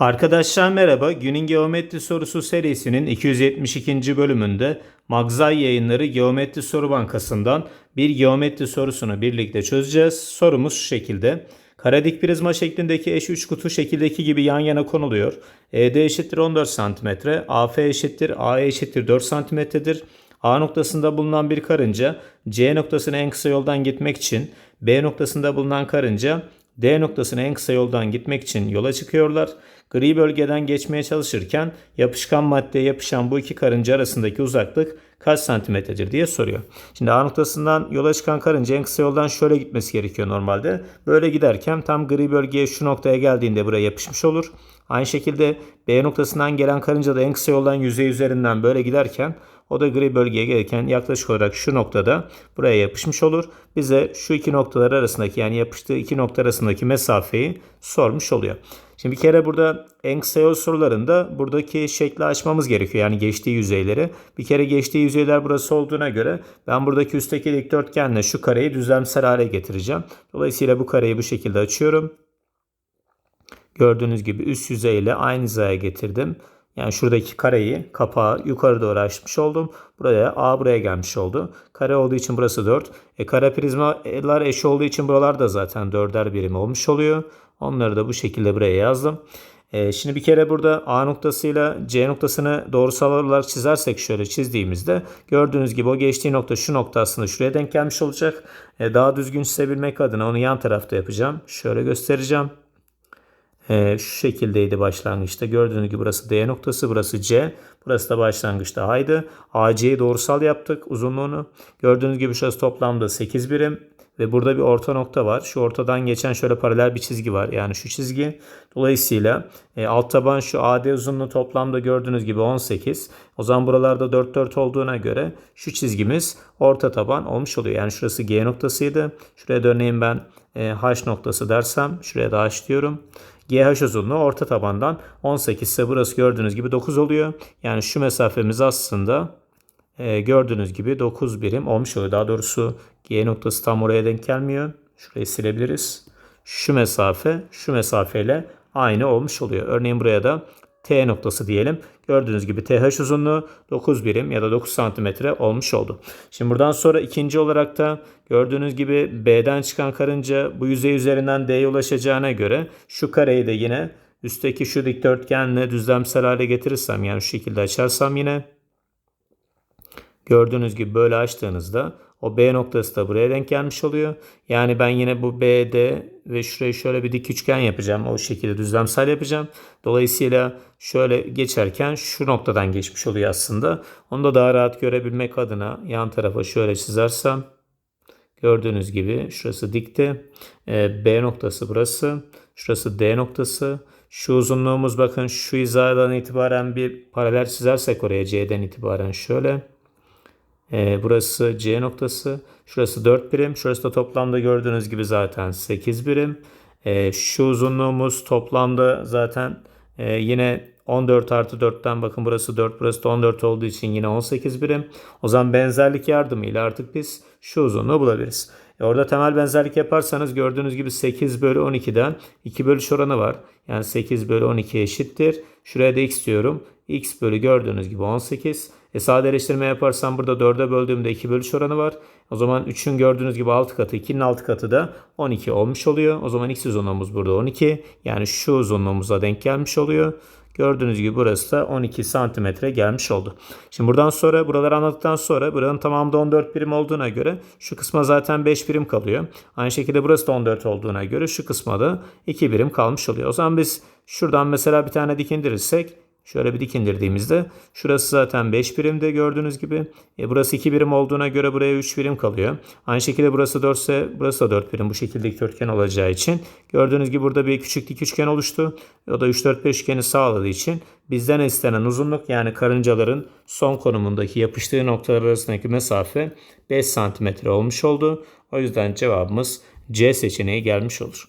Arkadaşlar merhaba. Günün Geometri Sorusu serisinin 272. bölümünde Magzay Yayınları Geometri Soru Bankası'ndan bir geometri sorusunu birlikte çözeceğiz. Sorumuz şu şekilde. Kare prizma şeklindeki eş üç kutu şekildeki gibi yan yana konuluyor. ED eşittir 14 cm, AF eşittir AE eşittir 4 cm'dir. A noktasında bulunan bir karınca C noktasına en kısa yoldan gitmek için B noktasında bulunan karınca D noktasına en kısa yoldan gitmek için yola çıkıyorlar. Gri bölgeden geçmeye çalışırken yapışkan maddeye yapışan bu iki karınca arasındaki uzaklık kaç santimetredir diye soruyor. Şimdi A noktasından yola çıkan karınca en kısa yoldan şöyle gitmesi gerekiyor normalde. Böyle giderken tam gri bölgeye şu noktaya geldiğinde buraya yapışmış olur. Aynı şekilde B noktasından gelen karınca da en kısa yoldan yüzey üzerinden böyle giderken o da gri bölgeye gelirken yaklaşık olarak şu noktada buraya yapışmış olur. Bize şu iki noktalar arasındaki yani yapıştığı iki nokta arasındaki mesafeyi sormuş oluyor. Şimdi bir kere burada en sorularında buradaki şekli açmamız gerekiyor. Yani geçtiği yüzeyleri. Bir kere geçtiği yüzeyler burası olduğuna göre ben buradaki üstteki dikdörtgenle şu kareyi düzlemsel hale getireceğim. Dolayısıyla bu kareyi bu şekilde açıyorum. Gördüğünüz gibi üst yüzeyle aynı hizaya getirdim. Yani şuradaki kareyi kapağı yukarı doğru açmış oldum. Buraya A buraya gelmiş oldu. Kare olduğu için burası 4. E, kare prizmalar eş olduğu için buralar da zaten 4'er birim olmuş oluyor. Onları da bu şekilde buraya yazdım. E, şimdi bir kere burada A noktasıyla C noktasını doğrusal olarak çizersek şöyle çizdiğimizde gördüğünüz gibi o geçtiği nokta şu nokta aslında şuraya denk gelmiş olacak. E, daha düzgün çizebilmek adına onu yan tarafta yapacağım. Şöyle göstereceğim. Ee, şu şekildeydi başlangıçta. Gördüğünüz gibi burası D noktası, burası C. Burası da başlangıçta Haydi. AC'yi doğrusal yaptık uzunluğunu. Gördüğünüz gibi şurası toplamda 8 birim. Ve burada bir orta nokta var. Şu ortadan geçen şöyle paralel bir çizgi var. Yani şu çizgi. Dolayısıyla e, alt taban şu AD uzunluğu toplamda gördüğünüz gibi 18. O zaman buralarda 4 4 olduğuna göre şu çizgimiz orta taban olmuş oluyor. Yani şurası G noktasıydı. Şuraya da örneğin ben e, H noktası dersem şuraya da H diyorum. GH uzunluğu orta tabandan 18 ise burası gördüğünüz gibi 9 oluyor. Yani şu mesafemiz aslında e, gördüğünüz gibi 9 birim olmuş oluyor. Daha doğrusu G noktası tam oraya denk gelmiyor. Şurayı silebiliriz. Şu mesafe şu mesafeyle aynı olmuş oluyor. Örneğin buraya da T noktası diyelim. Gördüğünüz gibi TH uzunluğu 9 birim ya da 9 santimetre olmuş oldu. Şimdi buradan sonra ikinci olarak da gördüğünüz gibi B'den çıkan karınca bu yüzey üzerinden D'ye ulaşacağına göre şu kareyi de yine üstteki şu dikdörtgenle düzlemsel hale getirirsem yani şu şekilde açarsam yine gördüğünüz gibi böyle açtığınızda o B noktası da buraya denk gelmiş oluyor. Yani ben yine bu BD ve şurayı şöyle bir dik üçgen yapacağım. O şekilde düzlemsel yapacağım. Dolayısıyla şöyle geçerken şu noktadan geçmiş oluyor aslında. Onu da daha rahat görebilmek adına yan tarafa şöyle çizersem gördüğünüz gibi şurası dikti. Ee, B noktası burası. Şurası D noktası. Şu uzunluğumuz bakın şu hizadan itibaren bir paralel çizersek oraya C'den itibaren şöyle. E, burası C noktası. Şurası 4 birim. Şurası da toplamda gördüğünüz gibi zaten 8 birim. E, şu uzunluğumuz toplamda zaten e, yine 14 artı 4'ten bakın burası 4 burası da 14 olduğu için yine 18 birim. O zaman benzerlik yardımıyla artık biz şu uzunluğu bulabiliriz. E orada temel benzerlik yaparsanız gördüğünüz gibi 8 bölü 12'den 2 bölü oranı var. Yani 8 bölü 12 eşittir. Şuraya da x diyorum. x bölü gördüğünüz gibi 18. E sadeleştirme yaparsam burada 4'e böldüğümde 2 bölü oranı var. O zaman 3'ün gördüğünüz gibi 6 katı 2'nin 6 katı da 12 olmuş oluyor. O zaman x uzunluğumuz burada 12. Yani şu uzunluğumuza denk gelmiş oluyor. Gördüğünüz gibi burası da 12 santimetre gelmiş oldu. Şimdi buradan sonra buraları anladıktan sonra buranın tamamda 14 birim olduğuna göre şu kısma zaten 5 birim kalıyor. Aynı şekilde burası da 14 olduğuna göre şu kısma da 2 birim kalmış oluyor. O zaman biz şuradan mesela bir tane dik indirirsek Şöyle bir dik indirdiğimizde şurası zaten 5 birimde gördüğünüz gibi. E burası 2 birim olduğuna göre buraya 3 birim kalıyor. Aynı şekilde burası 4 ise burası da 4 birim bu şekilde dikdörtgen olacağı için. Gördüğünüz gibi burada bir küçük dik üçgen oluştu. O da 3 4 5 üçgeni sağladığı için bizden istenen uzunluk yani karıncaların son konumundaki yapıştığı noktalar arasındaki mesafe 5 santimetre olmuş oldu. O yüzden cevabımız C seçeneği gelmiş olur.